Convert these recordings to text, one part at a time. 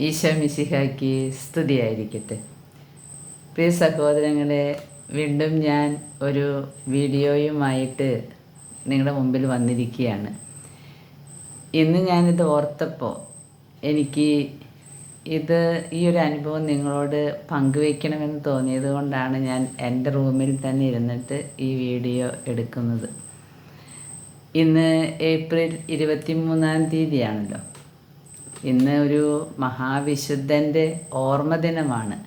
ഈശോ മിശിഹായ്ക്ക് സ്തുതിയായിരിക്കട്ടെ. പ്രിയ സഹോദരങ്ങളെ വീണ്ടും ഞാൻ ഒരു വീഡിയോയുമായിട്ട് നിങ്ങളുടെ മുമ്പിൽ വന്നിരിക്കുകയാണ്. ഇന്ന് ഞാനിത് ഓർത്തപ്പോൾ എനിക്ക് ഇത് ഈ ഒരു അനുഭവം നിങ്ങളോട് പങ്കുവയ്ക്കണമെന്ന് തോന്നിയത് കൊണ്ടാണ് ഞാൻ എന്റെ റൂമിൽ തന്നെ ഇരുന്നിട്ട് ഈ വീഡിയോ എടുക്കുന്നത്. ഇന്ന് ഏപ്രിൽ ഇരുപത്തി മൂന്നാം തീയതിയാണല്ലോ. ഇന്ന് ഒരു മഹാവിശുദ്ധന്റെ ഓർമ്മ ദിനമാണ്.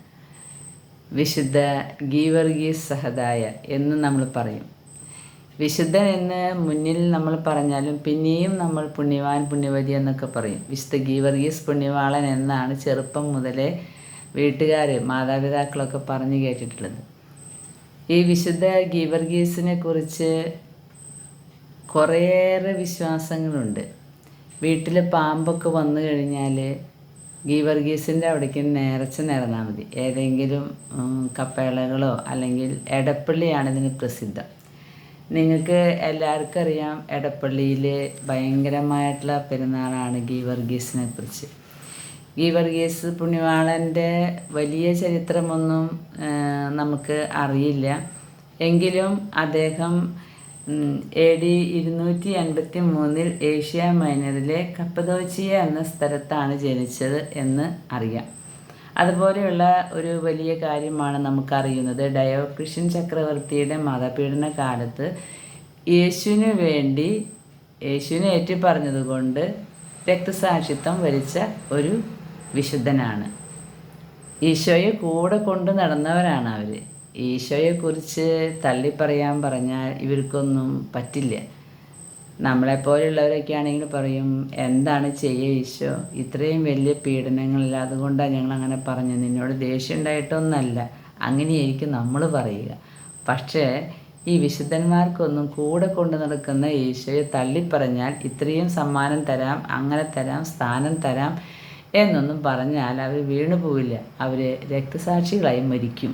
വിശുദ്ധ ഗീവർഗീസ് സഹദായ എന്ന് നമ്മൾ പറയും. വിശുദ്ധൻ എന്ന് മുന്നിൽ നമ്മൾ പറഞ്ഞാലും പിന്നെയും നമ്മൾ പുണ്യവാൻ പുണ്യവതി എന്നൊക്കെ പറയും. വിശുദ്ധ ഗീവർഗീസ് പുണ്യവാളൻ എന്നാണ് ചെറുപ്പം മുതലേ വീട്ടുകാർ മാതാപിതാക്കളൊക്കെ പറഞ്ഞു കേട്ടിട്ടുള്ളത്. ഈ വിശുദ്ധ ഗീവർഗീസിനെ കുറിച്ച് കുറേയേറെ വിശ്വാസങ്ങളുണ്ട്. വീട്ടിൽ പാമ്പൊക്കെ വന്നു കഴിഞ്ഞാൽ ഗീവർഗീസിന്റെ അവിടേക്ക് നേരച്ച് നേർന്നാൽ മതി. ഏതെങ്കിലും കപ്പേളകളോ അല്ലെങ്കിൽ എടപ്പള്ളിയാണ് ഇതിന് പ്രസിദ്ധം. നിങ്ങൾക്ക് എല്ലാവർക്കും അറിയാം എടപ്പള്ളിയിൽ ഭയങ്കരമായിട്ടുള്ള പെരുന്നാളാണ് ഗീവർഗീസിനെ കുറിച്ച്. ഗീവർഗീസ് പുണ്യവാളന്റെ വലിയ ചരിത്രമൊന്നും നമുക്ക് അറിയില്ല. എങ്കിലും അദ്ദേഹം എ ഡി ഇരുന്നൂറ്റി എൺപത്തി മൂന്നിൽ ഏഷ്യ മൈനറിലെ കപ്പദോച്ചിയ എന്ന സ്ഥലത്താണ് ജനിച്ചത് എന്ന് അറിയാം. അതുപോലെയുള്ള ഒരു വലിയ കാര്യമാണ് നമുക്കറിയുന്നത്. ഡയോക്രിഷ്യൻ ചക്രവർത്തിയുടെ മതപീഡന കാലത്ത് യേശുവിന് വേണ്ടി യേശുവിനെ ഏറ്റുപറഞ്ഞതുകൊണ്ട് രക്തസാക്ഷിത്വം വരിച്ച ഒരു വിശുദ്ധനാണ്. ഈശോയെ കൂടെ കൊണ്ടു നടന്നവരാണ് അവർ ഈശോയെക്കുറിച്ച് തള്ളിപ്പറയാൻ പറഞ്ഞാൽ ഇവർക്കൊന്നും പറ്റില്ല. നമ്മളെപ്പോലുള്ളവരൊക്കെ ആണെങ്കിൽ പറയും എന്താണ് ചെയ്യുക ഈശോ? ഇത്രയും വലിയ പീഡനങ്ങളില്ല. അതുകൊണ്ടാണ് ഞങ്ങൾ അങ്ങനെ പറഞ്ഞത്. നിന്നോട് ദേഷ്യം ഉണ്ടായിട്ടൊന്നല്ല അങ്ങനെയായിരിക്കും നമ്മൾ പറയുക. പക്ഷേ ഈ വിശുദ്ധന്മാർക്കൊന്നും കൂടെ കൊണ്ടു നടക്കുന്ന ഈശോയെ തള്ളിപ്പറഞ്ഞാൽ ഇത്രയും സമ്മാനം തരാം അങ്ങനെ തരാം സ്ഥാനം തരാം എന്നൊന്നും പറഞ്ഞാൽ അവർ വീണു പോവില്ല അവർ രക്തസാക്ഷികളായി മരിക്കും.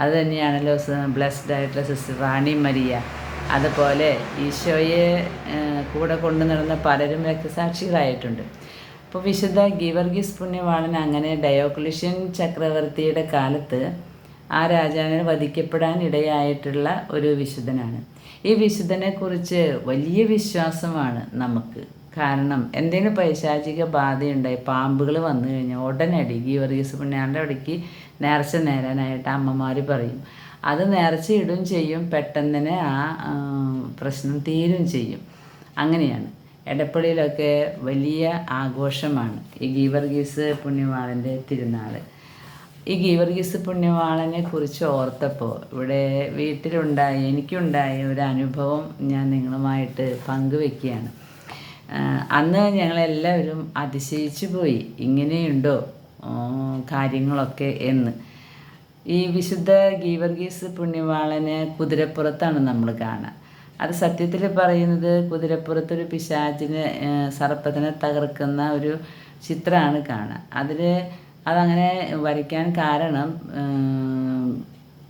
അത് തന്നെയാണല്ലോ ബ്ലെസ്ഡ് ആയിട്ടുള്ള സിസ്റ്റർ റാണി മരിയ. അതുപോലെ ഈശോയെ കൂടെ കൊണ്ടു നടന്ന പലരും രക്തസാക്ഷികളായിട്ടുണ്ട്. അപ്പോൾ വിശുദ്ധ ഗീവർഗീസ് പുണ്യവാളൻ അങ്ങനെ ഡയോക്ലിഷ്യൻ ചക്രവർത്തിയുടെ കാലത്ത് ആ രാജാവിനെ വധിക്കപ്പെടാൻ ഇടയായിട്ടുള്ള ഒരു വിശുദ്ധനാണ്. ഈ വിശുദ്ധനെക്കുറിച്ച് വലിയ വിശ്വാസമാണ് നമുക്ക്. കാരണം എന്തെങ്കിലും പൈശാചിക ബാധയുണ്ടായി പാമ്പുകൾ വന്നു കഴിഞ്ഞാൽ ഉടനടി ഗീവർഗീസ് പുണ്യാളുടെ അവിടേക്ക് നേർച്ച നേരാനായിട്ട് അമ്മമാർ പറയും. അത് നേർച്ച ഇടും ചെയ്യും പെട്ടെന്ന് ആ പ്രശ്നം തീരും ചെയ്യും. അങ്ങനെയാണ്. എടപ്പള്ളിയിലൊക്കെ വലിയ ആഘോഷമാണ് ഈ ഗീവർഗീസ് പുണ്യവാളന്റെ തിരുനാൾ ഈ ഗീവർഗീസ് പുണ്യവാളനെ കുറിച്ച് ഓർത്തപ്പോൾ ഇവിടെ വീട്ടിലുണ്ടായ എനിക്കുണ്ടായ ഒരു അനുഭവം ഞാൻ നിങ്ങളുമായിട്ട് പങ്കുവെക്കുകയാണ്. അന്ന് ഞങ്ങളെല്ലാവരും അതിശയിച്ചു പോയി. ഇങ്ങനെയുണ്ടോ? കാര്യങ്ങളൊക്കെ എന്ന്. ഈ വിശുദ്ധ ഗീവർഗീസ് പുണ്യവാളനെ കുതിരപ്പുറത്താണ് നമ്മൾ കാണുക അത് സത്യത്തിൽ പറയുന്നത് കുതിരപ്പുറത്തൊരു പിശാചിനെ സർപ്പത്തിനെ തകർക്കുന്ന ഒരു ചിത്രമാണ് കാണുക അതിൽ അതങ്ങനെ വരയ്ക്കാൻ കാരണം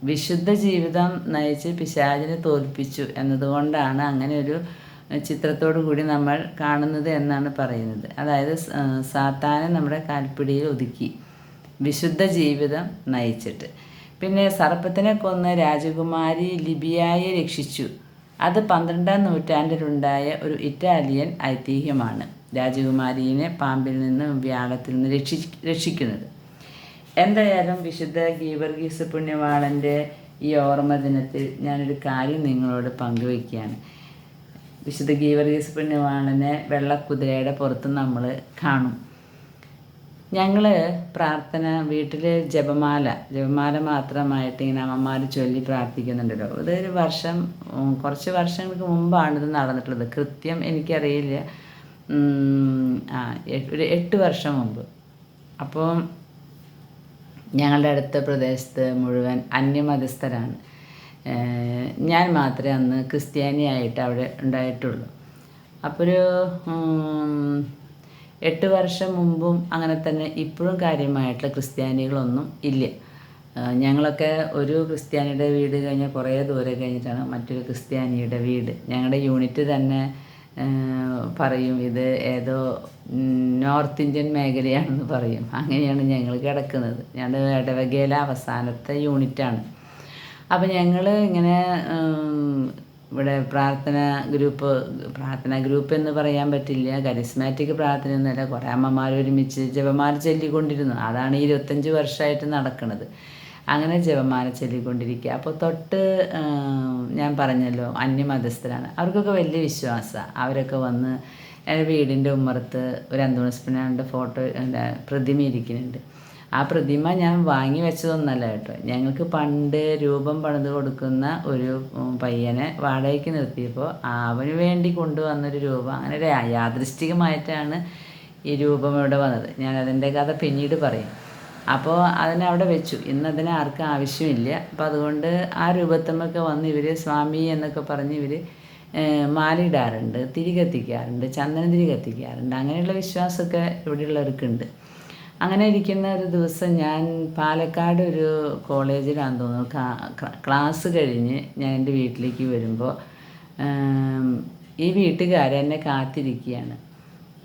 വിശുദ്ധ ജീവിതം നയിച്ച് പിശാചിനെ തോൽപ്പിച്ചു എന്നതുകൊണ്ടാണ് അങ്ങനെ ഒരു ചിത്രത്തോടു കൂടി നമ്മൾ കാണുന്നത് എന്നാണ് പറയുന്നത്. അതായത് സാത്താനെ നമ്മുടെ കാൽപ്പിടിയിൽ ഒതുക്കി വിശുദ്ധ ജീവിതം നയിച്ചിട്ട്. പിന്നെ സർപ്പത്തിനെ കൊന്ന് രാജകുമാരി ലിബിയായെ രക്ഷിച്ചു. അത് പന്ത്രണ്ടാം നൂറ്റാണ്ടിലുണ്ടായ ഒരു ഇറ്റാലിയൻ ഐതിഹ്യമാണ്. രാജകുമാരിയെ പാമ്പിൽ നിന്നും വ്യാളത്തിൽ നിന്ന് രക്ഷി രക്ഷിക്കുന്നത്. എന്തായാലും വിശുദ്ധ ഗീവർഗീസ് പുണ്യവാളന്റെ ഈ ഓർമ്മ ദിനത്തിൽ ഞാനൊരു കാര്യം നിങ്ങളോട് പങ്കുവയ്ക്കുകയാണ്. വിശുദ്ധ ഗീവർഗീസ് പുണ്യവാളനെ വെള്ളക്കുതിരയുടെ പുറത്ത് നമ്മൾ കാണും. ഞങ്ങൾ പ്രാർത്ഥന വീട്ടിൽ ജപമാല ജപമാല മാത്രമായിട്ട് ഇങ്ങനെ അമ്മമാർ ചൊല്ലി പ്രാർത്ഥിക്കുന്നുണ്ടല്ലോ. ഇതൊരു വർഷം കുറച്ച് വർഷങ്ങൾക്ക് മുമ്പാണ് ഇത് നടന്നിട്ടുള്ളത്. കൃത്യം എനിക്കറിയില്ല. ആ ഒരു എട്ട് വർഷം മുമ്പ്. അപ്പോൾ ഞങ്ങളുടെ അടുത്ത പ്രദേശത്ത് മുഴുവൻ അന്യമതസ്ഥരാണ്. ഞാൻ മാത്രമേ അന്ന് ക്രിസ്ത്യാനിയായിട്ട് അവിടെ ഉണ്ടായിട്ടുള്ളൂ. അപ്പോൾ ഒരു എട്ട് വർഷം മുമ്പും അങ്ങനെ തന്നെ ഇപ്പോഴും കാര്യമായിട്ടുള്ള ക്രിസ്ത്യാനികളൊന്നും ഇല്ല. ഞങ്ങളൊക്കെ ഒരു ക്രിസ്ത്യാനിയുടെ വീട് കഴിഞ്ഞാൽ കുറേ ദൂരെ കഴിഞ്ഞിട്ടാണ് മറ്റൊരു ക്രിസ്ത്യാനിയുടെ വീട്. ഞങ്ങളുടെ യൂണിറ്റ് തന്നെ പറയും ഇത് ഏതോ നോർത്ത് ഇന്ത്യൻ മേഖലയാണെന്ന് പറയും. അങ്ങനെയാണ് ഞങ്ങൾ കിടക്കുന്നത്. ഞങ്ങളുടെ ഇടവകയിലെ അവസാനത്തെ യൂണിറ്റാണ്. അപ്പം ഞങ്ങൾ ഇങ്ങനെ ഇവിടെ പ്രാർത്ഥന ഗ്രൂപ്പ് പ്രാർത്ഥന ഗ്രൂപ്പ് എന്ന് പറയാൻ പറ്റില്ല. കരിസ്മാറ്റിക് പ്രാർത്ഥന എന്നല്ല കുറേ അമ്മമാർ ഒരുമിച്ച് ജപമാല ചൊല്ലിക്കൊണ്ടിരുന്നു. അതാണ് ഈ ഇരുപത്തഞ്ച് വർഷമായിട്ട് നടക്കുന്നത് അങ്ങനെ ജപമാല ചൊല്ലിക്കൊണ്ടിരിക്കുക. അപ്പോൾ തൊട്ട് ഞാൻ പറഞ്ഞല്ലോ അന്യമതസ്ഥരാണ്. അവർക്കൊക്കെ വലിയ വിശ്വാസമാണ് അവരൊക്കെ വന്ന് എന്റെ വീടിന്റെ ഉമ്മറത്ത് ഒരു അന്തോണസ്പിനാണ്ട് ഫോട്ടോ പ്രതിമ ഇരിക്കുന്നുണ്ട്. ആ പ്രതിമ ഞാൻ വാങ്ങി വെച്ചതൊന്നല്ല കേട്ടോ. ഞങ്ങൾക്ക് പണ്ട് രൂപം പണിത് കൊടുക്കുന്ന ഒരു പയ്യനെ വാടകയ്ക്ക് നിർത്തിയപ്പോൾ അവന് വേണ്ടി കൊണ്ടുവന്നൊരു രൂപം അങ്ങനെ യാദൃശ്ചികമായിട്ടാണ് ഈ രൂപം ഇവിടെ വന്നത്. ഞാൻ അതിന്റെ കഥ പിന്നീട് പറയും. അപ്പോൾ അതിനെ അവിടെ വെച്ചു. ഇന്ന് അതിനെ ആർക്കും ആവശ്യമില്ല. അപ്പോൾ അതുകൊണ്ട് ആ രൂപത്തമ്മൊക്കെ വന്ന് ഇവർ സ്വാമി എന്നൊക്കെ പറഞ്ഞ് ഇവർ മാലയിടാറുണ്ട് തിരി കത്തിക്കാറുണ്ട് ചന്ദനം തിരി കത്തിക്കാറുണ്ട്. അങ്ങനെയുള്ള വിശ്വാസമൊക്കെ ഇവിടെയുള്ളവർക്കുണ്ട്. അങ്ങനെ ഇരിക്കുന്ന ഒരു ദിവസം ഞാൻ പാലക്കാട് ഒരു കോളേജിലാണെന്ന് തോന്നുന്നു. ക്ലാസ് കഴിഞ്ഞ് ഞാൻ എന്റെ വീട്ടിലേക്ക് വരുമ്പോൾ ഈ വീട്ടുകാർ എന്നെ കാത്തിരിക്കുകയാണ്.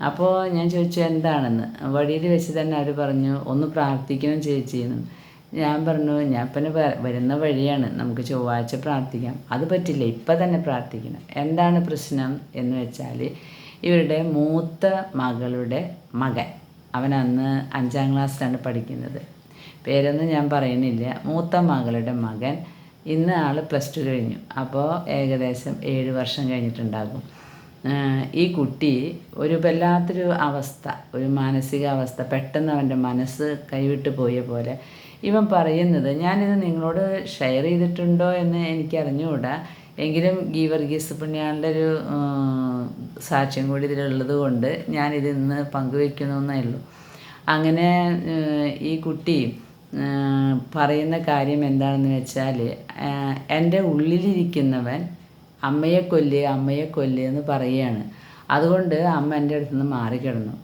അപ്പോൾ ഞാൻ ചോദിച്ചു എന്താണെന്ന്? വഴിയിൽ വെച്ച് തന്നെ അവർ പറഞ്ഞു ഒന്ന് പ്രാർത്ഥിക്കണം ചേച്ചിയെന്ന് ഞാൻ പറഞ്ഞു ഞാൻ പിന്നെ വരുന്ന വഴിയാണ്. നമുക്ക് ചൊവ്വാഴ്ച പ്രാർത്ഥിക്കാം. അത് പറ്റില്ല ഇപ്പം തന്നെ പ്രാർത്ഥിക്കണം. എന്താണ് പ്രശ്നം? എന്ന് വെച്ചാൽ ഇവരുടെ മൂത്ത മകളുടെ മകൻ. അവൻ അന്ന് അഞ്ചാം ക്ലാസ്സിലാണ് പഠിക്കുന്നത്. പേരൊന്നും ഞാൻ പറയുന്നില്ല. മൂത്ത മകളുടെ മകൻ ഇന്ന് ആൾ പ്ലസ് ടു കഴിഞ്ഞു. അപ്പോൾ ഏകദേശം ഏഴ് വർഷം കഴിഞ്ഞിട്ടുണ്ടാകും. ഈ കുട്ടി ഒരു വല്ലാത്തൊരു അവസ്ഥ ഒരു മാനസികാവസ്ഥ. പെട്ടെന്ന് അവന്റെ മനസ്സ് കൈവിട്ട് പോയ പോലെ. ഇവൻ പറയുന്നത് ഞാനിത് നിങ്ങളോട് ഷെയർ ചെയ്തിട്ടുണ്ടോ എന്ന് എനിക്ക് എങ്കിലും ഗീവർഗീസ് പുണ്യാളുടെ ഒരു സാക്ഷ്യം കൂടി ഇതിലുള്ളത് കൊണ്ട് ഞാനിത് ഇന്ന് പങ്കുവെക്കുന്നു ഉള്ളൂ. അങ്ങനെ ഈ കുട്ടി പറയുന്ന കാര്യം എന്താണെന്ന് വെച്ചാൽ എന്റെ ഉള്ളിലിരിക്കുന്നവൻ അമ്മയെ കൊല്ല് അമ്മയെ കൊല്ല് എന്ന് പറയുകയാണ്. അതുകൊണ്ട് അമ്മ എന്റെ അടുത്ത് നിന്ന് മാറിക്കിടന്നു.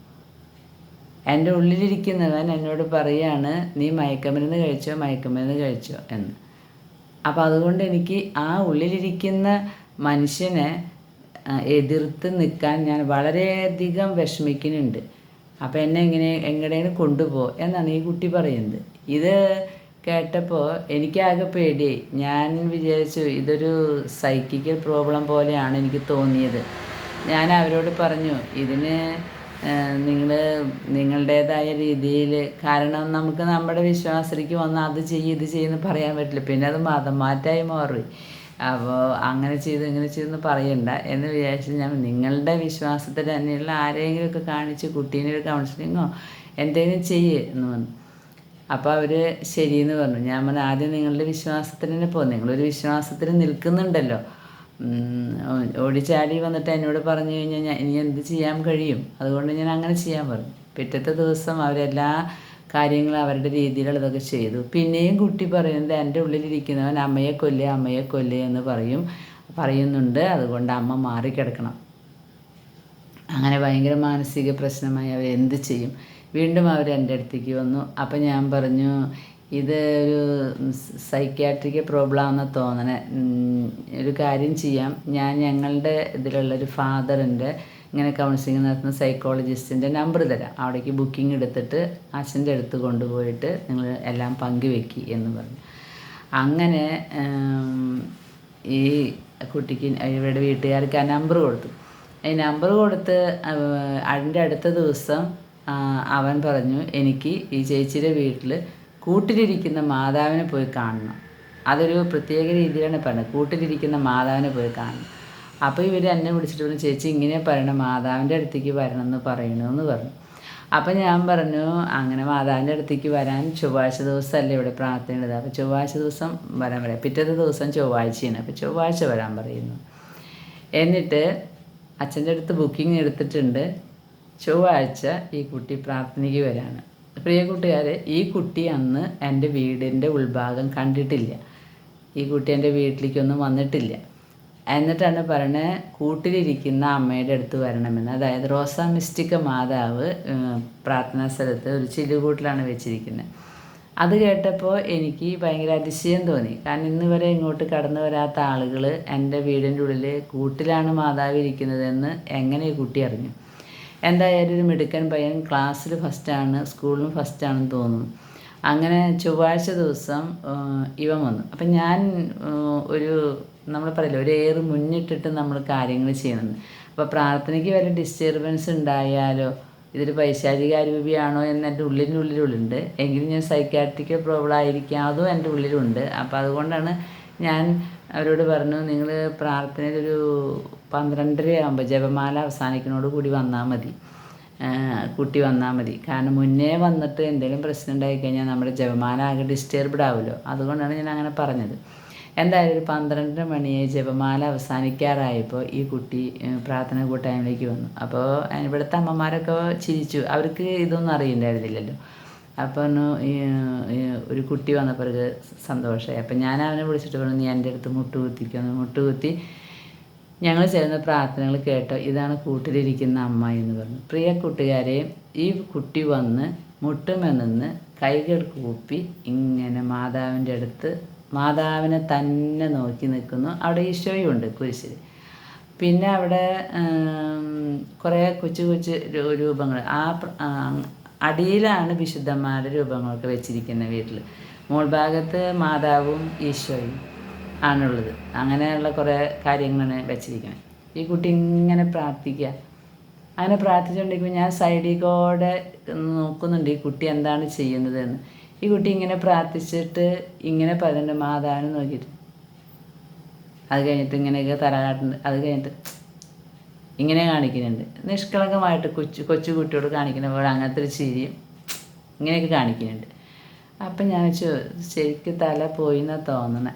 എന്റെ ഉള്ളിലിരിക്കുന്നവൻ എന്നോട് പറയുകയാണ് നീ മയക്കമരുന്ന് കഴിച്ചോ മയക്കമരുന്ന് കഴിച്ചോ എന്ന്. അപ്പോൾ അതുകൊണ്ട് എനിക്ക് ആ ഉള്ളിലിരിക്കുന്ന മനുഷ്യനെ എതിർത്ത് നിൽക്കാൻ ഞാൻ വളരെയധികം വിഷമിക്കുന്നുണ്ട്. അപ്പോൾ എന്നെ എങ്ങനെ എങ്ങനെയാണ് കൊണ്ടുപോ എന്നാണ് ഈ കുട്ടി പറയുന്നത്. ഇത് കേട്ടപ്പോൾ എനിക്കാകെ പേടി ഞാൻ വിചാരിച്ചു ഇതൊരു സൈക്കിക്കൽ പ്രോബ്ലം പോലെയാണ് എനിക്ക് തോന്നിയത്. ഞാൻ അവരോട് പറഞ്ഞു ഇതിന് നിങ്ങൾ നിങ്ങളുടേതായ രീതിയിൽ കാരണം നമുക്ക് നമ്മുടെ വിശ്വാസത്തിലേക്ക് വന്ന് അത് ചെയ്യും ഇത് ചെയ്യുമെന്ന് പറയാൻ പറ്റില്ല. പിന്നെ അത് മതം മാറ്റായി മാറി. അപ്പോൾ അങ്ങനെ ചെയ്തു ഇങ്ങനെ ചെയ്തെന്ന് പറയണ്ട എന്ന് വിചാരിച്ചാൽ ഞാൻ നിങ്ങളുടെ വിശ്വാസത്തിൽ തന്നെയുള്ള ആരെങ്കിലുമൊക്കെ കാണിച്ച് കുട്ടീനെ ഒരു കൗൺസിലിങ്ങോ എന്തെങ്കിലും ചെയ്യേ എന്ന് പറഞ്ഞു. അപ്പോൾ അവർ ശരിയെന്ന് പറഞ്ഞു. ഞാൻ പറഞ്ഞു ആദ്യം നിങ്ങളുടെ വിശ്വാസത്തിന് പോകും നിങ്ങളൊരു വിശ്വാസത്തിന് നിൽക്കുന്നുണ്ടല്ലോ. ഓടിച്ചാടി വന്നിട്ട് എന്നോട് പറഞ്ഞു കഴിഞ്ഞാൽ ഞാൻ ഇനി എന്ത് ചെയ്യാൻ കഴിയും? അതുകൊണ്ട് ഞാൻ അങ്ങനെ ചെയ്യാൻ പറഞ്ഞു. പിറ്റത്തെ ദിവസം അവരെല്ലാ കാര്യങ്ങളും അവരുടെ രീതിയിലുള്ളതൊക്കെ ചെയ്തു. പിന്നെയും കുട്ടി പറയുന്നത് എന്റെ ഉള്ളിലിരിക്കുന്നവൻ അമ്മയെ കൊല്ലേ അമ്മയെ കൊല്ലേ എന്ന് പറയും പറയുന്നുണ്ട്. അതുകൊണ്ട് അമ്മ മാറിക്കിടക്കണം. അങ്ങനെ ഭയങ്കര മാനസിക പ്രശ്നമായി അവർ എന്ത് ചെയ്യും? വീണ്ടും അവർ എന്റെ അടുത്തേക്ക് വന്നു. അപ്പം ഞാൻ പറഞ്ഞു ഇത് ഒരു സൈക്യാട്രിക് പ്രോബ്ലം ആണെന്ന് തോന്നണേ. ഒരു കാര്യം ചെയ്യാം. ഞാൻ ഞങ്ങളുടെ ഇതിലുള്ള ഒരു ഫാദറിന്റെ ഇങ്ങനെ കൗൺസിലിംഗ് നടത്തുന്ന സൈക്കോളജിസ്റ്റിന്റെ നമ്പർ തരാം. അവിടേക്ക് ബുക്കിംഗ് എടുത്തിട്ട് അച്ഛന്റെ അടുത്ത് കൊണ്ടുപോയിട്ട് നിങ്ങൾ എല്ലാം പങ്കുവെക്കി എന്ന് പറഞ്ഞു. അങ്ങനെ ഈ കുട്ടിക്ക് ഇവരുടെ വീട്ടുകാർക്ക് ആ നമ്പർ കൊടുത്തു. ഈ നമ്പർ കൊടുത്ത് അതിന്റെ അടുത്ത ദിവസം അവൻ പറഞ്ഞു എനിക്ക് ഈ ചേച്ചിയുടെ വീട്ടിൽ കൂട്ടിലിരിക്കുന്ന മാതാവിനെ പോയി കാണണം. അതൊരു പ്രത്യേക രീതിയിലാണ് പറയുന്നത് കൂട്ടിലിരിക്കുന്ന മാതാവിനെ പോയി കാണണം. അപ്പോൾ ഇവർ എന്നെ വിളിച്ചിട്ട് പറഞ്ഞു ചേച്ചി ഇങ്ങനെ പറയണം. മാതാവിന്റെ അടുത്തേക്ക് വരണം എന്ന് പറയണമെന്ന് പറഞ്ഞു. അപ്പം ഞാൻ പറഞ്ഞു അങ്ങനെ മാതാവിന്റെ അടുത്തേക്ക് വരാൻ ചൊവ്വാഴ്ച ദിവസമല്ലേ ഇവിടെ പ്രാർത്ഥനയുള്ളത്? അപ്പോൾ ചൊവ്വാഴ്ച ദിവസം വരാൻ പറയാം. പിറ്റത്തെ ദിവസം ചൊവ്വാഴ്ചയാണ്. അപ്പോൾ ചൊവ്വാഴ്ച വരാൻ പറയുന്നു. എന്നിട്ട് അച്ഛന്റെ അടുത്ത് ബുക്കിംഗ് എടുത്തിട്ടുണ്ട്. ചൊവ്വാഴ്ച ഈ കുട്ടി പ്രാർത്ഥനയ്ക്ക് വരാണ്. പ്രിയ കൂട്ടുകാരെ ഈ കുട്ടി അന്ന് എന്റെ വീടിന്റെ ഉൾഭാഗം കണ്ടിട്ടില്ല. ഈ കുട്ടി എന്റെ വീട്ടിലേക്കൊന്നും വന്നിട്ടില്ല. എന്നിട്ടാണ് പറയണത് കൂട്ടിലിരിക്കുന്ന അമ്മയുടെ അടുത്ത് വരണമെന്ന്. അതായത് റോസ മിസ്റ്റിക്ക മാതാവ് പ്രാർത്ഥനാ സ്ഥലത്ത് ഒരു ചില്ലുകൂട്ടിലാണ് വെച്ചിരിക്കുന്നത് അത് കേട്ടപ്പോൾ എനിക്ക് ഭയങ്കര അതിശയം തോന്നി. കാരണം ഇന്ന് വരെ ഇങ്ങോട്ട് കടന്നു വരാത്ത ആളുകൾ എന്റെ വീടിന്റെ ഉള്ളിൽ കൂട്ടിലാണ് മാതാവ് ഇരിക്കുന്നതെന്ന് എങ്ങനെ കുട്ടി അറിഞ്ഞു? എന്തായാലും ഒരു മിടുക്കൻ പയ്യൻ ക്ലാസ്സിൽ ഫസ്റ്റാണ് സ്കൂളിലും ഫസ്റ്റാണെന്ന് തോന്നുന്നു അങ്ങനെ ചൊവ്വാഴ്ച ദിവസം ഇവൻ വന്നു. അപ്പം ഞാൻ ഒരു നമ്മൾ പറയില്ല ഒരു ഏറ് മുന്നിട്ടിട്ട് നമ്മൾ കാര്യങ്ങൾ ചെയ്യണമെന്ന് അപ്പോൾ പ്രാർത്ഥനയ്ക്ക് വരെ ഡിസ്റ്റർബൻസ് ഉണ്ടായാലോ ഇതൊരു പൈശാചികാരൂപിയാണോ എന്ന് എന്റെ ഉള്ളിന്റെ ഉള്ളിലുള്ളുണ്ട് എങ്കിലും ഞാൻ സൈക്കാട്രിക്കൽ പ്രോബ്ലം ആയിരിക്കാം അതും എന്റെ ഉള്ളിലുണ്ട്. അപ്പോൾ അതുകൊണ്ടാണ് ഞാൻ അവരോട് പറഞ്ഞു നിങ്ങൾ പ്രാർത്ഥനയിലൊരു പന്ത്രണ്ടര ആകുമ്പോൾ ജപമാല അവസാനിക്കുന്നതോട് കൂടി വന്നാൽ മതി. കുട്ടി വന്നാൽ മതി. കാരണം മുന്നേ വന്നിട്ട് എന്തെങ്കിലും പ്രശ്നം ഉണ്ടായി കഴിഞ്ഞാൽ നമ്മുടെ ജപമാല ആകെ ഡിസ്റ്റർബ്ഡ് ആവുമല്ലോ. അതുകൊണ്ടാണ് ഞാൻ അങ്ങനെ പറഞ്ഞത്. എന്തായാലും ഒരു പന്ത്രണ്ടര മണിയെ ജപമാല അവസാനിക്കാറായപ്പോൾ ഈ കുട്ടി പ്രാർത്ഥന കൂട്ടായ്മയിലേക്ക് വന്നു. അപ്പോൾ ഇവിടുത്തെ അമ്മമാരൊക്കെ ചിരിച്ചു. അവർക്ക് ഇതൊന്നും അറിയണ്ടായിരുന്നില്ലല്ലോ. അപ്പോൾ ഒന്ന് ഈ, ഈ ഒരു കുട്ടി വന്നപ്പോൾ സന്തോഷമായി. അപ്പം ഞാൻ അവനെ വിളിച്ചിട്ട് പറഞ്ഞു നീ എന്റെ അടുത്ത് മുട്ടുകുത്തിക്കുന്നു മുട്ടുകുത്തി ഞങ്ങൾ ചേർന്ന് പ്രാർത്ഥനകൾ കേട്ടോ ഇതാണ് കൂട്ടിലിരിക്കുന്ന അമ്മ എന്ന് പറഞ്ഞു. പ്രിയ കൂട്ടുകാരെ ഈ കുട്ടി വന്ന് മുട്ടുമെന്ന് കൈകൾ കൂപ്പി ഇങ്ങനെ മാതാവിന്റെ അടുത്ത് മാതാവിനെ തന്നെ നോക്കി നിൽക്കുന്നു. അവിടെ ഈശോയുണ്ട് കുരിശിൽ. പിന്നെ അവിടെ കുറേ കൊച്ചു കൊച്ചു രൂപങ്ങൾ. ആ അടിയിലാണ് വിശുദ്ധന്മാരുടെ രൂപങ്ങളൊക്കെ വെച്ചിരിക്കുന്നത് വീട്ടിൽ. മുൾഭാഗത്ത് മാതാവും ഈശോയും. ആണുള്ളത്. അങ്ങനെയുള്ള കുറേ കാര്യങ്ങളാണ് വെച്ചിരിക്കുന്നത് ഈ കുട്ടി ഇങ്ങനെ പ്രാർത്ഥിക്കുക അങ്ങനെ പ്രാർത്ഥിച്ചുകൊണ്ടിരിക്കുമ്പോൾ ഞാൻ സൈഡിൽ കൂടെ നോക്കുന്നുണ്ട് ഈ കുട്ടി എന്താണ് ചെയ്യുന്നതെന്ന്. ഈ കുട്ടി ഇങ്ങനെ പ്രാർത്ഥിച്ചിട്ട് ഇങ്ങനെ പറയുന്നുണ്ട് മാതാവിനെ നോക്കിയിട്ട്. അത് കഴിഞ്ഞിട്ട് ഇങ്ങനെയൊക്കെ തലകാട്ടുണ്ട് അത് കഴിഞ്ഞിട്ട് ഇങ്ങനെ കാണിക്കുന്നുണ്ട്. നിഷ്കളങ്കമായിട്ട് കൊച്ചു കൊച്ചു കുട്ടിയോട് കാണിക്കുന്ന പോലെ അങ്ങനത്തെ ഒരു ചിരിയും ഇങ്ങനെയൊക്കെ കാണിക്കുന്നുണ്ട്. അപ്പം ഞാൻ വെച്ചു ശരിക്കും തല പോയി എന്നാണ് തോന്നണേ?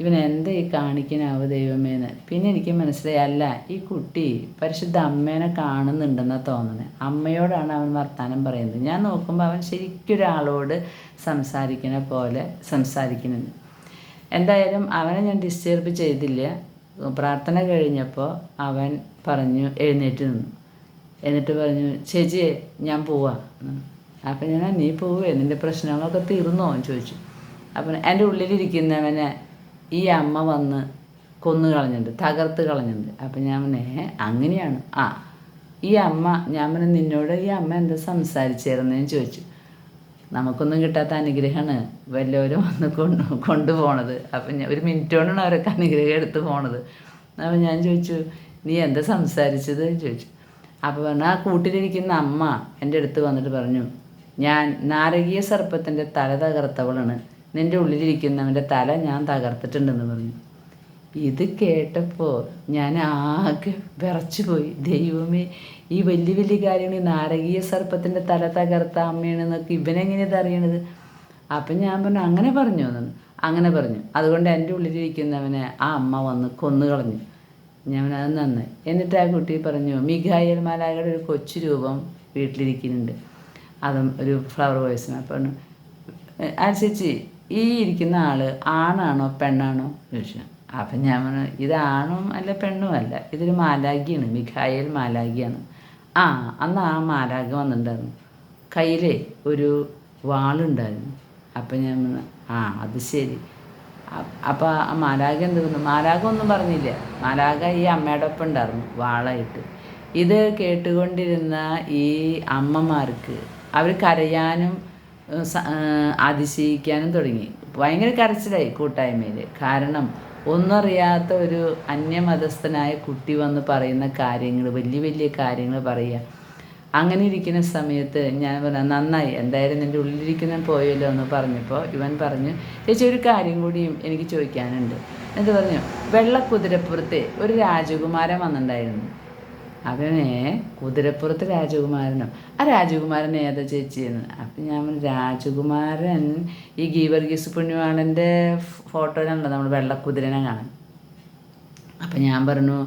ഇവൻ എന്താ ഈ കാണിക്കാനാവ് ദൈവമേന്ന്? പിന്നെ എനിക്ക് മനസ്സിലായി അല്ല ഈ കുട്ടി പരിശുദ്ധ അമ്മേനെ കാണുന്നുണ്ടെന്നാണ് തോന്നുന്നത് അമ്മയോടാണ് അവൻ വർത്താനം പറയുന്നത്. ഞാൻ നോക്കുമ്പോൾ അവൻ ശരിക്കും ഒരാളോട് സംസാരിക്കണ പോലെ സംസാരിക്കുന്നുണ്ട്. എന്തായാലും അവനെ ഞാൻ ഡിസ്റ്റർബ് ചെയ്തില്ല. പ്രാർത്ഥന കഴിഞ്ഞപ്പോൾ അവൻ പറഞ്ഞു എഴുന്നേറ്റ് നിന്നു. എന്നിട്ട് പറഞ്ഞു ചേച്ചിയെ ഞാൻ പോവാ. അപ്പം ഞാൻ നീ പോവേ? നിന്റെ പ്രശ്നങ്ങളൊക്കെ തീർന്നോ? ചോദിച്ചു. അപ്പം എന്റെ ഉള്ളിലിരിക്കുന്നവനെ ഈ അമ്മ വന്ന് കൊന്നു കളഞ്ഞിട്ടുണ്ട് തകർത്ത് കളഞ്ഞിട്ടുണ്ട്. അപ്പം ഞാൻ പറഞ്ഞേ അങ്ങനെയാണ്. ആ ഈ അമ്മ ഞാൻ നിന്നോട് ഈ അമ്മ എന്താ സംസാരിച്ചേർന്നതെന്ന് ചോദിച്ചു. നമുക്കൊന്നും കിട്ടാത്ത അനുഗ്രഹമാണ് വല്ലവരും വന്ന് കൊണ്ടു കൊണ്ടുപോണത്. അപ്പം ഞാൻ ഒരു മിനിറ്റ് അവരൊക്കെ അനുഗ്രഹം എടുത്ത് പോണത്. അപ്പം ഞാൻ ചോദിച്ചു നീ എന്താ സംസാരിച്ചത്? ചോദിച്ചു. അപ്പോൾ പറഞ്ഞു ആ കൂട്ടിലിരിക്കുന്ന അമ്മ എന്റെ അടുത്ത് വന്നിട്ട് പറഞ്ഞു ഞാൻ നാരകീയ സർപ്പത്തിന്റെ തല തകർത്തവളാണ്. നിന്റെ ഉള്ളിലിരിക്കുന്നവന്റെ തല ഞാൻ തകർത്തിട്ടുണ്ടെന്ന് പറഞ്ഞു. ഇത് കേട്ടപ്പോൾ ഞാൻ ആകെ വിറച്ചു പോയി ദൈവമേ ഈ വലിയ വലിയ കാര്യങ്ങൾ ഈ നാരകീയ സർപ്പത്തിന്റെ തല തകർത്ത അമ്മയാണെന്നൊക്കെ ഇവനെങ്ങനെ ഇത് അറിയണത്? അപ്പം ഞാൻ പറഞ്ഞു അങ്ങനെ പറഞ്ഞു എന്ന് അങ്ങനെ പറഞ്ഞു. അതുകൊണ്ട് എന്റെ ഉള്ളിലിരിക്കുന്നവനെ ആ അമ്മ വന്ന് കൊന്നു കളഞ്ഞു ഞാൻ അത് നന്ന് എന്നിട്ട് ആ കുട്ടി പറഞ്ഞു മിഖായൽ മാലാകയുടെ ഒരു കൊച്ചു രൂപം വീട്ടിലിരിക്കുന്നുണ്ട്. അതും ഒരു ഫ്ലവർ വോയിസിന് അപ്പം ആ ചേച്ചി ഈ ഇരിക്കുന്ന ആൾ ആണാണോ പെണ്ണാണോ? ചോദിച്ചു അപ്പം ഞാൻ പറഞ്ഞു ഇത് ആണും അല്ല പെണ്ണും അല്ല ഇതൊരു മാലാഖിയാണ് മിഖായേൽ മാലാഖിയാണ്. ആ അന്ന് ആ മാലാഖ വന്നിട്ടുണ്ടായിരുന്നു. കയ്യിലേ ഒരു വാളുണ്ടായിരുന്നു. അപ്പം ഞാൻ പറഞ്ഞു, ആ അത് ശരി. അപ്പോൾ ആ മാലാഖ എന്ത് പറഞ്ഞു? മാലാഖ ഒന്നും പറഞ്ഞില്ല. മാലാഖ ഈ അമ്മയുടെ ഒപ്പം ഉണ്ടായിരുന്നു വാളായിട്ട്. ഇത് കേട്ടുകൊണ്ടിരുന്ന ഈ അമ്മമാർക്ക് അവർ കരയാനും അതിശയിക്കാനും തുടങ്ങി. ഭയങ്കര കരച്ചിലായി കൂട്ടായ്മയിൽ കാരണം ഒന്നറിയാത്ത ഒരു അന്യമതസ്ഥനായ കുട്ടി വന്ന് പറയുന്ന കാര്യങ്ങൾ വലിയ വലിയ കാര്യങ്ങൾ പറയുക. അങ്ങനെ ഇരിക്കുന്ന സമയത്ത് ഞാൻ പറഞ്ഞു നന്നായി എന്തായാലും നിന്റെ ഉള്ളിലിരിക്കുന്ന പോയല്ലോ എന്ന് പറഞ്ഞപ്പോൾ ഇവൻ പറഞ്ഞു ചേച്ചി ഒരു കാര്യം കൂടിയും എനിക്ക് ചോദിക്കാനുണ്ട്. എന്നിട്ട് പറഞ്ഞു വെള്ളക്കുതിരപ്പുറത്തെ ഒരു രാജകുമാരൻ വന്നിട്ടുണ്ടായിരുന്നു. അവനെ കുതിരപ്പുറത്ത് രാജകുമാരനും. ആ രാജകുമാരൻ ഏതാ ചേച്ചിയെന്ന്? അപ്പം ഞാൻ രാജകുമാരൻ ഈ ഗീവർഗീസ് പുണ്യവാളന്റെ ഫോട്ടോയിലാണല്ലോ നമ്മൾ വെള്ളക്കുതിരനെ കാണാൻ. അപ്പം ഞാൻ പറഞ്ഞു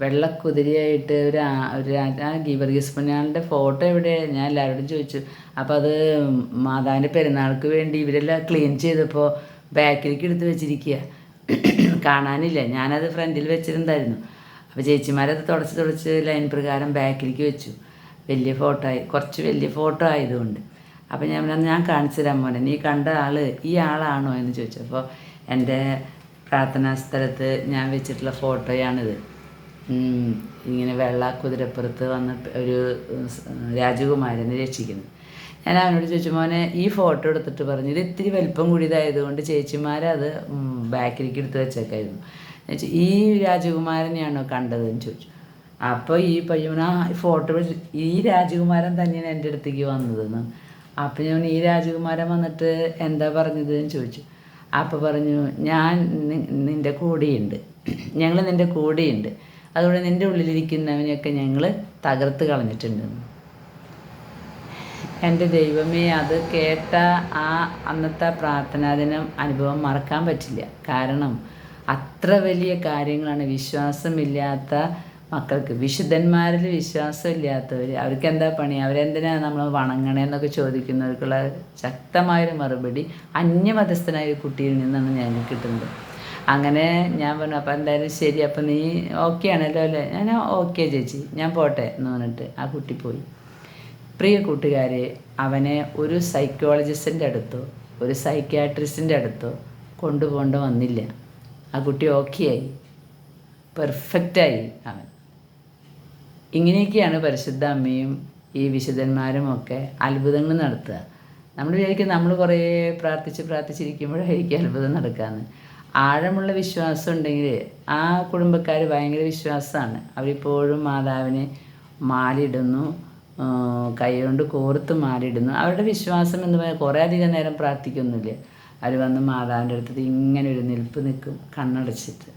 വെള്ളക്കുതിരയായിട്ട് ഒരു ഒരു ആ ഗീവർഗീസ് പുണ്യാളിന്റെ ഫോട്ടോ എവിടെ? ഞാൻ എല്ലാവരോടും ചോദിച്ചു അപ്പോൾ അത് മാതാവിന്റെ പെരുന്നാൾക്ക് വേണ്ടി ഇവരെല്ലാം ക്ലീൻ ചെയ്തപ്പോൾ ബാക്കിലേക്ക് എടുത്ത് വെച്ചിരിക്കുക കാണാനില്ല. ഞാനത് ഫ്രണ്ടിൽ വെച്ചിട്ടുണ്ടായിരുന്നു അപ്പോൾ ചേച്ചിമാരത് തുടച്ച് തുടച്ച് ലൈൻ പ്രകാരം ബാക്കിലേക്ക് വെച്ചു. വലിയ ഫോട്ടോ ആയി. കുറച്ച് വലിയ ഫോട്ടോ ആയതുകൊണ്ട്. അപ്പോൾ ഞാൻ പറഞ്ഞു, ഞാൻ കാണിച്ചു തരാൻ മോനെ. നീ കണ്ട ആൾ ഈ ആളാണോ? എന്ന് ചോദിച്ചു. അപ്പോൾ എന്റെ പ്രാർത്ഥനാ സ്ഥലത്ത് ഞാൻ വെച്ചിട്ടുള്ള ഫോട്ടോയാണിത് ഇങ്ങനെ വെള്ള കുതിരപ്പുറത്ത് വന്ന ഒരു രാജകുമാരനെ രക്ഷിക്കുന്നത് ഞാൻ അവനോട് ചോദിച്ചു മോനെ ഈ ഫോട്ടോ എടുത്തിട്ട് പറഞ്ഞു ഇത് ഇത്തിരി വലിപ്പം കൂടിയതായതുകൊണ്ട് ചേച്ചിമാരത് ബാക്കിലേക്ക് എടുത്ത് വെച്ചേക്കായിരുന്നു. ഈ രാജകുമാരനെയാണോ കണ്ടതെന്ന് ചോദിച്ചു. അപ്പോൾ ഈ പയ്യൻ ആ ഫോട്ടോ ഈ രാജകുമാരൻ തന്നെയാണ് എന്റെ അടുത്തേക്ക് വന്നതെന്ന്. അപ്പം ഞാൻ ഈ രാജകുമാരൻ വന്നിട്ട് എന്താ പറഞ്ഞത് എന്ന് ചോദിച്ചു. അപ്പോൾ പറഞ്ഞു ഞാൻ നിന്റെ കൂടെയുണ്ട്. ഞങ്ങൾ നിന്റെ കൂടെയുണ്ട്. അതുകൊണ്ട് നിന്റെ ഉള്ളിലിരിക്കുന്നവനെയൊക്കെ ഞങ്ങൾ തകർത്ത് കളഞ്ഞിട്ടുണ്ട് എന്റെ ദൈവമേ അത് കേട്ട ആ അന്നത്തെ പ്രാർത്ഥനാദിനം അനുഭവം മറക്കാൻ പറ്റില്ല. കാരണം അത്ര വലിയ കാര്യങ്ങളാണ് വിശ്വാസമില്ലാത്ത മക്കൾക്ക്. വിശുദ്ധന്മാരിൽ വിശ്വാസമില്ലാത്തവർ അവർക്ക് എന്താ പണി അവരെന്തിനാണ് നമ്മൾ വണങ്ങണേന്നൊക്കെ ചോദിക്കുന്നവർക്കുള്ള ശക്തമായൊരു മറുപടി അന്യമതസ്ഥനായ കുട്ടിയിൽ നിന്നാണ് ഞാൻ കിട്ടുന്നത്. അങ്ങനെ ഞാൻ പറഞ്ഞു അപ്പം എന്തായാലും ശരി അപ്പം നീ ഓക്കെ ആണല്ലോ അല്ലേ? ഞാൻ ഓക്കെ ചേച്ചി ഞാൻ പോട്ടെ എന്ന് പറഞ്ഞിട്ട് ആ കുട്ടി പോയി. പ്രിയ കൂട്ടുകാരെ അവനെ ഒരു സൈക്കോളജിസ്റ്റിന്റെ അടുത്തോ ഒരു സൈക്യാട്രിസ്റ്റിന്റെ അടുത്തോ കൊണ്ടുപോകേണ്ട വന്നില്ല. ആ കുട്ടി ഓക്കെ ആയി. പെർഫെക്റ്റായി അവൻ. ഇങ്ങനെയൊക്കെയാണ് പരിശുദ്ധ അമ്മയും ഈ വിശുദ്ധന്മാരും ഒക്കെ അത്ഭുതങ്ങൾ നടത്തുക. നമ്മൾ വിചാരിക്കും നമ്മൾ കുറേ പ്രാർത്ഥിച്ച് പ്രാർത്ഥിച്ചിരിക്കുമ്പോഴായിരിക്കും അത്ഭുതം നടക്കാമെന്ന് ആഴമുള്ള വിശ്വാസം ഉണ്ടെങ്കിൽ ആ കുടുംബക്കാർ ഭയങ്കര വിശ്വാസമാണ്. അവരിപ്പോഴും മാതാവിനെ മാലിടുന്നു കൈ കൊണ്ട് കോർത്ത് മാലിടുന്നു അവരുടെ വിശ്വാസം എന്ന് പറഞ്ഞാൽ കുറേ അധികം നേരം പ്രാർത്ഥിക്കൊന്നുമില്ല. അവർ വന്ന് മാതാവിന്റെ അടുത്ത് ഇങ്ങനെ ഒരു നിൽപ്പ് നിൽക്കും കണ്ണടച്ചിട്ട്.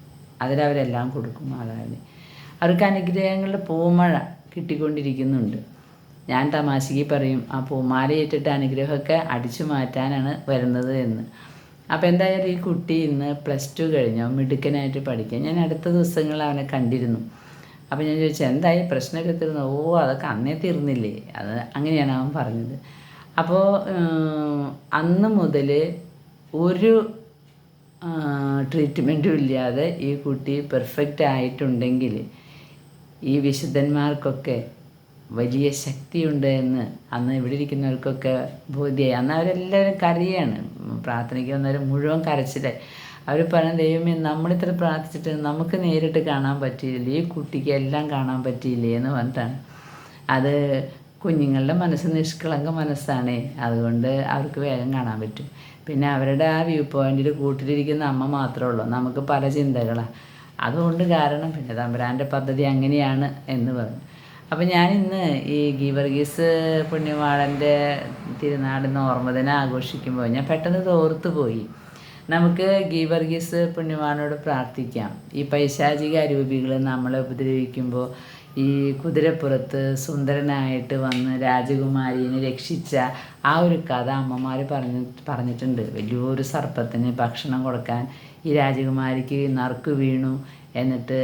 അതിലവരെല്ലാം കൊടുക്കും മാതാവിന്. അവർക്ക് അനുഗ്രഹങ്ങളുടെ പൂമഴ കിട്ടിക്കൊണ്ടിരിക്കുന്നുണ്ട്. ഞാൻ തമാശയ്ക്ക് പറയും ആ പൂമാല ഏറ്റിട്ട് അനുഗ്രഹമൊക്കെ അടിച്ചു മാറ്റാനാണ് വരുന്നത് എന്ന്. അപ്പോൾ എന്തായാലും ഈ കുട്ടി ഇന്ന് പ്ലസ് ടു കഴിഞ്ഞോ മിടുക്കനായിട്ട് പഠിക്കുക ഞാൻ അടുത്ത ദിവസങ്ങളിൽ അവനെ കണ്ടിരുന്നു. അപ്പോൾ ഞാൻ ചോദിച്ചു എന്തായി? പ്രശ്നമൊക്കെ തീർന്നു? ഓ അതൊക്കെ അന്നേ തീർന്നില്ലേ. അത് അങ്ങനെയാണ് അവൻ പറഞ്ഞത്. അപ്പോൾ അന്ന് മുതൽ ഒരു ട്രീറ്റ്മെന്റും ഇല്ലാതെ ഈ കുട്ടി പെർഫെക്റ്റ് ആയിട്ടുണ്ടെങ്കിൽ ഈ വിശുദ്ധന്മാർക്കൊക്കെ വലിയ ശക്തിയുണ്ട് എന്ന് അന്ന് ഇവിടെ ഇരിക്കുന്നവർക്കൊക്കെ ബോധ്യമായി അന്ന് അവരെല്ലാവരും കരയാണ്. പ്രാർത്ഥനയ്ക്ക് വന്നവർ മുഴുവൻ കരച്ചിലായി. അവർ പറഞ്ഞ ദൈവമേ നമ്മളിത്ര പ്രാർത്ഥിച്ചിട്ട് നമുക്ക് നേരിട്ട് കാണാൻ പറ്റിയില്ല? ഈ കുട്ടിക്ക് എല്ലാം കാണാൻ പറ്റിയില്ലേ? എന്ന് പറഞ്ഞിട്ടാണ്. അത് കുഞ്ഞുങ്ങളുടെ മനസ്സ് നിഷ്കളങ്ക മനസ്സാണേ. അതുകൊണ്ട് അവർക്ക് വേഗം കാണാൻ പറ്റും. പിന്നെ അവരുടെ ആ വ്യൂ പോയിന്റിൽ കൂട്ടിലിരിക്കുന്ന അമ്മ മാത്രമേ ഉള്ളൂ. നമുക്ക് പല ചിന്തകളാണ് അതുകൊണ്ട് കാരണം പിന്നെ തമ്പുരാന്റെ പദ്ധതി അങ്ങനെയാണ് എന്ന് പറഞ്ഞു. അപ്പം ഞാൻ ഇന്ന് ഈ ഗീവർഗീസ് പുണ്യവാളന്റെ തിരുനാടിന്ന് ഓർമ്മദിനം ആഘോഷിക്കുമ്പോൾ ഞാൻ പെട്ടെന്ന് തോർത്തു പോയി. നമുക്ക് ഗീവർഗീസ് പുണ്യവാനോട് പ്രാർത്ഥിക്കാം. ഈ പൈശാചിക അരൂപികൾ നമ്മളെ ഉപദ്രവിക്കുമ്പോൾ ഈ കുതിരപ്പുറത്ത് സുന്ദരനായിട്ട് വന്ന് രാജകുമാരിനെ രക്ഷിച്ച ആ ഒരു കഥ അമ്മമാർ പറഞ്ഞ് പറഞ്ഞിട്ടുണ്ട്. വലിയൊരു സർപ്പത്തിന് ഭക്ഷണം കൊടുക്കാൻ ഈ രാജകുമാരിക്ക് നറുക്ക് വീണു എന്നിട്ട്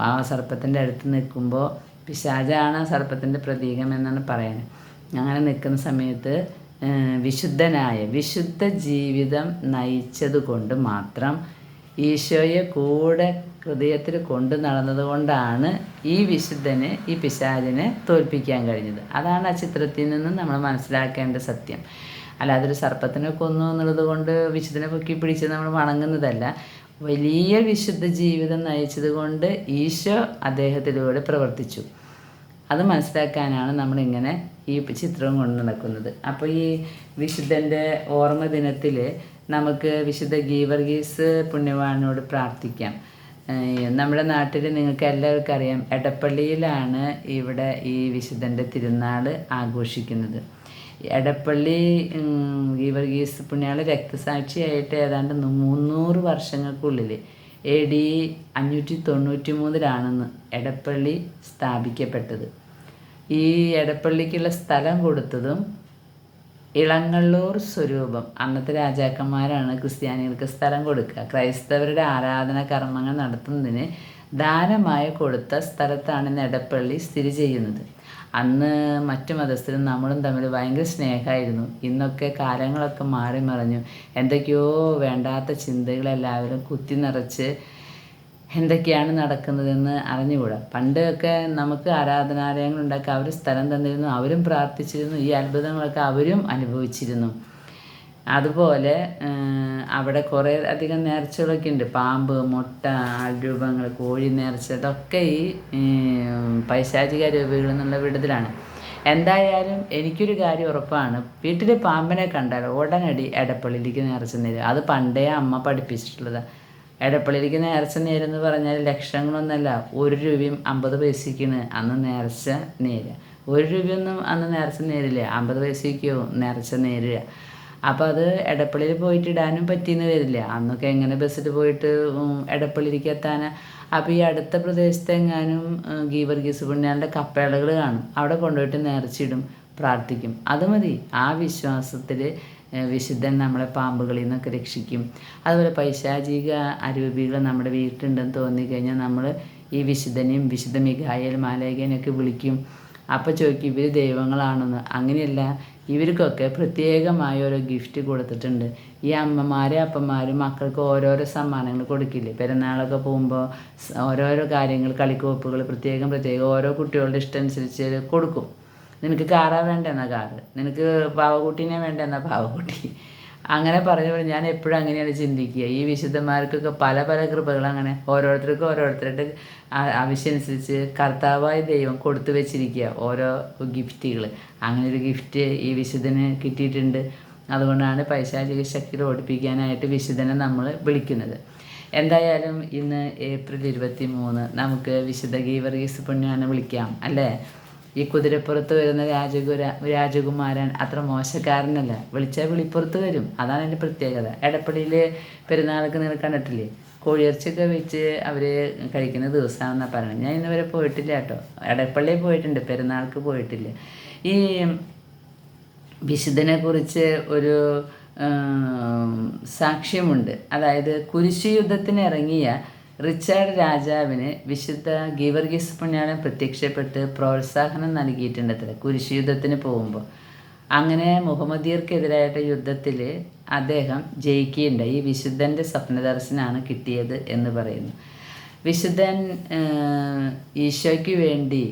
ആ സർപ്പത്തിന്റെ അടുത്ത് നിൽക്കുമ്പോൾ പിശാചാണ് സർപ്പത്തിന്റെ പ്രതീകം എന്നാണ് പറയുന്നത് അങ്ങനെ നിൽക്കുന്ന സമയത്ത് വിശുദ്ധനായ വിശുദ്ധ ജീവിതം നയിച്ചത് കൊണ്ട് മാത്രം ഈശോയെ കൂടെ ഹൃദയത്തിൽ കൊണ്ടു നടന്നത് കൊണ്ടാണ് ഈ വിശുദ്ധനെ ഈ പിശാചിനെ തോൽപ്പിക്കാൻ കഴിഞ്ഞത്. അതാണ് ആ ചിത്രത്തിൽ നിന്ന് നമ്മൾ മനസ്സിലാക്കേണ്ട സത്യം. അല്ലാതെ ഒരു സർപ്പത്തിനെ കൊന്നു എന്നുള്ളത് കൊണ്ട് വിശുദ്ധനെ പൊക്കി പിടിച്ച് നമ്മൾ വണങ്ങുന്നതല്ല. വലിയ വിശുദ്ധ ജീവിതം നയിച്ചത് കൊണ്ട് ഈശോ അദ്ദേഹത്തിലൂടെ പ്രവർത്തിച്ചു. അത് മനസ്സിലാക്കാനാണ് നമ്മളിങ്ങനെ ഈ ചിത്രം കൊണ്ട് നടക്കുന്നത്. അപ്പോൾ ഈ വിശുദ്ധന്റെ ഓർമ്മ ദിനത്തിൽ നമുക്ക് വിശുദ്ധ ഗീവർഗീസ് പുണ്യവാനോട് പ്രാർത്ഥിക്കാം. നമ്മുടെ നാട്ടിൽ നിങ്ങൾക്ക് എല്ലാവർക്കും അറിയാം എടപ്പള്ളിയിലാണ് ഇവിടെ ഈ വിശുദ്ധന്റെ തിരുനാൾ ആഘോഷിക്കുന്നത്. എടപ്പള്ളി ഗീവർഗീസ് പുണ്യാൾ രക്തസാക്ഷിയായിട്ട് ഏതാണ്ട് മുന്നൂറ് വർഷങ്ങൾക്കുള്ളിൽ എ ഡി അഞ്ഞൂറ്റി തൊണ്ണൂറ്റി മൂന്നിലാണെന്ന് എടപ്പള്ളി സ്ഥാപിക്കപ്പെട്ടത്. ഈ എടപ്പള്ളിക്കുള്ള സ്ഥലം കൊടുത്തതും ഇളങ്ങള്ളൂർ സ്വരൂപം. അന്നത്തെ രാജാക്കന്മാരാണ് ക്രിസ്ത്യാനികൾക്ക് സ്ഥലം കൊടുക്കുക. ക്രൈസ്തവരുടെ ആരാധന കർമ്മങ്ങൾ നടത്തുന്നതിന് ദാനമായി കൊടുത്ത സ്ഥലത്താണ് ഇന്ന് എടപ്പള്ളി സ്ഥിതി ചെയ്യുന്നത്. അന്ന് മറ്റു മതസ്ഥരും നമ്മളും തമ്മിൽ ഭയങ്കര സ്നേഹമായിരുന്നു. ഇന്നൊക്കെ കാലങ്ങളൊക്കെ മാറി മറിഞ്ഞു എന്തൊക്കെയോ വേണ്ടാത്ത ചിന്തകളെല്ലാവരും കുത്തി നിറച്ച് എന്തൊക്കെയാണ് നടക്കുന്നതെന്ന് അറിഞ്ഞുകൂടാ. പണ്ടൊക്കെ നമുക്ക് ആരാധനാലയങ്ങളുണ്ടാക്കി അവർ സ്ഥലം തന്നിരുന്നു അവരും പ്രാർത്ഥിച്ചിരുന്നു ഈ അത്ഭുതങ്ങളൊക്കെ അവരും അനുഭവിച്ചിരുന്നു. അതുപോലെ അവിടെ കുറേ അധികം നേർച്ചകളൊക്കെ ഉണ്ട്. പാമ്പ് മുട്ട ആൾരൂപങ്ങൾ കോഴി നേർച്ച ഇതൊക്കെ ഈ പൈശാചിക രൂപകളിൽ നിന്നുള്ള വിടുതലാണ്. എന്തായാലും എനിക്കൊരു കാര്യം ഉറപ്പാണ്. വീട്ടിൽ പാമ്പിനെ കണ്ടാൽ ഉടനടി എടപ്പള്ളിയിലേക്ക് നേർച്ച നേരും. അത് പണ്ടേ അമ്മ പഠിപ്പിച്ചിട്ടുള്ളതാണ് എടപ്പള്ളിയിലേക്ക് നേർച്ച എന്ന് പറഞ്ഞാൽ ലക്ഷങ്ങളൊന്നല്ല ഒരു രൂപയും അമ്പത് പൈസയ്ക്കാണ്. അന്ന് നേർച്ച നേര് ഒരു രൂപയൊന്നും അന്ന് നേർച്ച നേരില്ല. അമ്പത് പൈസയ്ക്കോ നേർച്ച നേരുക അപ്പോൾ അത് എടപ്പള്ളിയിൽ പോയിട്ട് ഇടാനും പറ്റിയെന്ന് വരില്ല. അന്നൊക്കെ എങ്ങനെ ബസ്സിൽ പോയിട്ട് എടപ്പള്ളിയിലേക്ക് എത്താൻ അപ്പോൾ ഈ അടുത്ത പ്രദേശത്ത് എങ്ങാനും ഗീവർഗീസ് പുണ്യാളുടെ കപ്പേളകൾ കാണും. അവിടെ കൊണ്ടുപോയിട്ട് നേർച്ചയിടും പ്രാർത്ഥിക്കും. അത് മതി. ആ വിശ്വാസത്തിൽ വിശുദ്ധൻ നമ്മളെ പാമ്പുകളിൽ നിന്നൊക്കെ രക്ഷിക്കും. അതുപോലെ പൈശാചിക അരൂപികൾ നമ്മുടെ വീട്ടിലുണ്ടെന്ന് തോന്നിക്കഴിഞ്ഞാൽ നമ്മൾ ഈ വിശുദ്ധനെയും വിശുദ്ധ മികായൽ മാലേകനെയൊക്കെ വിളിക്കും. അപ്പോൾ ചോദിക്കും ഇവർ ദൈവങ്ങളാണെന്ന്? അങ്ങനെയല്ല ഇവർക്കൊക്കെ പ്രത്യേകമായ ഓരോ ഗിഫ്റ്റ് കൊടുത്തിട്ടുണ്ട്. ഈ അമ്മമാരും അപ്പന്മാരും മക്കൾക്ക് ഓരോരോ സമ്മാനങ്ങൾ കൊടുക്കില്ലേ? പെരുന്നാളൊക്കെ പോകുമ്പോൾ ഓരോരോ കാര്യങ്ങൾ കളിക്കോപ്പുകൾ പ്രത്യേകം പ്രത്യേകം ഓരോ കുട്ടികളുടെ ഇഷ്ടം അനുസരിച്ച് കൊടുക്കും. നിനക്ക് കാറാ വേണ്ടെന്നാ കാറ്? നിനക്ക് പാവക്കുട്ടീനെ വേണ്ടെന്നാ പാവക്കുട്ടി? അങ്ങനെ പറഞ്ഞു പറഞ്ഞു. ഞാൻ എപ്പോഴും അങ്ങനെയാണ് ചിന്തിക്കുക. ഈ വിശുദ്ധന്മാർക്കൊക്കെ പല പല കൃപകൾ അങ്ങനെ ഓരോരുത്തർക്കും ഓരോരുത്തരുടെ ആവശ്യമനുസരിച്ച് കർത്താവായ ദൈവം കൊടുത്തു വെച്ചിരിക്കുക. ഓരോ ഗിഫ്റ്റുകൾ അങ്ങനെ ഒരു ഗിഫ്റ്റ് ഈ വിശുദ്ധന് കിട്ടിയിട്ടുണ്ട്. അതുകൊണ്ടാണ് പൈശാചിക ശക്തി ഓടിപ്പിക്കാനായിട്ട് വിശുദ്ധനെ നമ്മൾ വിളിക്കുന്നത്. എന്തായാലും ഇന്ന് ഏപ്രിൽ ഇരുപത്തി മൂന്ന് നമുക്ക് വിശുദ്ധ ഗീവർഗീസ് പുണ്യാനെ വിളിക്കാം. അല്ലേ? ഈ കുതിരപ്പുറത്ത് വരുന്ന രാജകുര രാജകുമാരൻ അത്ര മോശക്കാരനല്ല. വിളിച്ചാൽ വിളിപ്പുറത്ത് വരും. അതാണ് എന്റെ പ്രത്യേകത. എടപ്പള്ളിയിൽ പെരുന്നാൾക്ക് നിങ്ങൾ കണ്ടിട്ടില്ലേ? കോഴിയിറച്ചിയൊക്കെ വെച്ച് അവർ കഴിക്കുന്ന ദിവസമാണെന്നാണ് പറയുന്നത് ഞാൻ ഇന്നുവരെ പോയിട്ടില്ല കേട്ടോ. എടപ്പള്ളിയിൽ പോയിട്ടുണ്ട്. പെരുന്നാൾക്ക് പോയിട്ടില്ല. ഈ വിശുദ്ധനെ കുറിച്ച് ഒരു സാക്ഷ്യമുണ്ട്. അതായത് കുരിശു യുദ്ധത്തിന് ഇറങ്ങിയ റിച്ചാർഡ് രാജാവിന് വിശുദ്ധ ഗീവർഗീസ് പുണ്യാളൻ പ്രത്യക്ഷപ്പെട്ട് പ്രോത്സാഹനം നൽകിയിട്ടുണ്ട് അത്ര കുരിശു യുദ്ധത്തിന് പോകുമ്പോൾ. അങ്ങനെ മുഹമ്മദിയർക്കെതിരായിട്ട് യുദ്ധത്തിൽ അദ്ദേഹം ജയിക്കുകയുണ്ടായി. ഈ വിശുദ്ധന്റെ സ്വപ്നദർശനാണ് കിട്ടിയത് എന്ന് പറയുന്നു. വിശുദ്ധൻ ഈശോയ്ക്ക് വേണ്ടി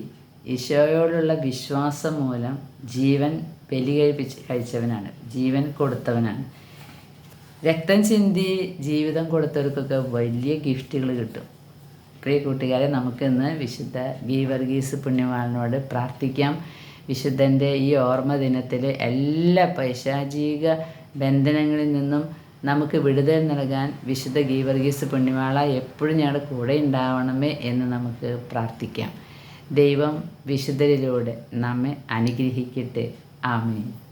ഈശോയോടുള്ള വിശ്വാസം മൂലം ജീവൻ ബലി കഴിപ്പിച്ച് കഴിച്ചവനാണ്. ജീവൻ കൊടുത്തവനാണ്. രക്തം ചിന്തി ജീവിതം കൊടുത്തവർക്കൊക്കെ വലിയ ഗിഫ്റ്റുകൾ കിട്ടും. പ്രിയ കൂട്ടുകാരെ നമുക്കിന്ന് വിശുദ്ധ ഗീവർഗീസ് പുണ്യവാളിനോട് പ്രാർത്ഥിക്കാം. വിശുദ്ധന്റെ ഈ ഓർമ്മ ദിനത്തിൽ എല്ലാ പൈശാചിക ബന്ധനങ്ങളിൽ നിന്നും നമുക്ക് വിടുതൽ നൽകാൻ വിശുദ്ധ ഗീവർഗീസ് പുണ്യവാള എപ്പോഴും ഞങ്ങളുടെ കൂടെ ഉണ്ടാവണമേ എന്ന് നമുക്ക് പ്രാർത്ഥിക്കാം. ദൈവം വിശുദ്ധരിലൂടെ നമ്മെ അനുഗ്രഹിക്കട്ടെ. ആമീൻ.